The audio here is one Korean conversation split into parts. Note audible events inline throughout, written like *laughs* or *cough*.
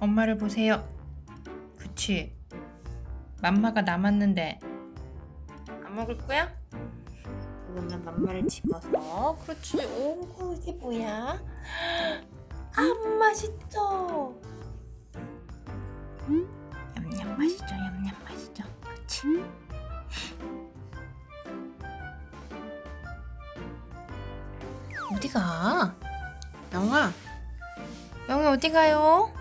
엄마를 보세요. 그치? 맘마가 남았는데 안 먹을 거야? 그러면 맘마를 집어서 그렇지. 오 이게 뭐야? 아 맛있죠. 냠냠 맛있죠. 냠냠 맛있죠. 그치? 어디가? 영아, 영아 어디 가요?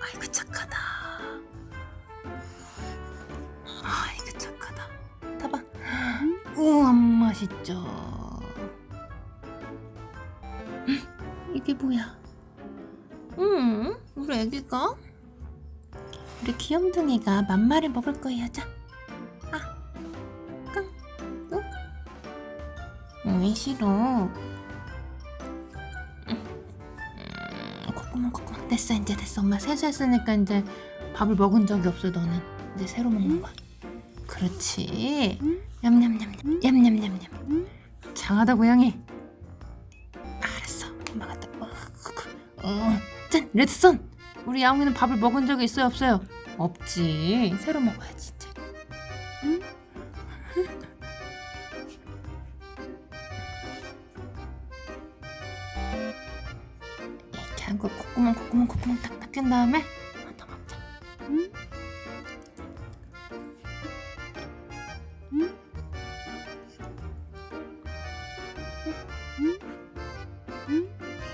아이고 착하다. 아이고 착하다. 타봐. 우와 맛있죠. 음, 이게 뭐야? 음, 우리 애기가? 우리 귀염둥이가 맘마를 먹을 거예요. 자, 음, 왜 싫어? 음, 콧구멍 콧구멍 됐어 이제 됐어 엄마 세수했으니까 이제 밥을 먹은 적이 없어 너는 이제 새로 먹는 거야. 그렇지. 냠냠냠냠 냠냠냠냠. 장하다 고양이. 알았어. 엄마가 딱. 어, 어, 짠 레드선. 우리 야옹이는 밥을 먹은 적이 있어요 없어요? 없지. 새로 먹어야지 이제. 이 렇게 하고 콧구멍 콧구멍 콧구멍 딱 닦은 다음에 더 먹자.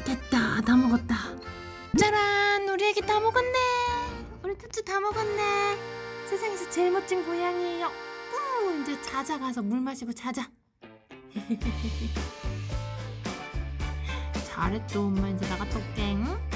됐다 다 먹었다. 짜란 우리 애기 다 먹었네. 우리 투투 다 먹었네. 세상에서 제일 멋진 고양이에요. 우, 이제 자자 가서 물 마시고 자자. *laughs* 잘했죠 엄마 이제 나갔다 올게. 응?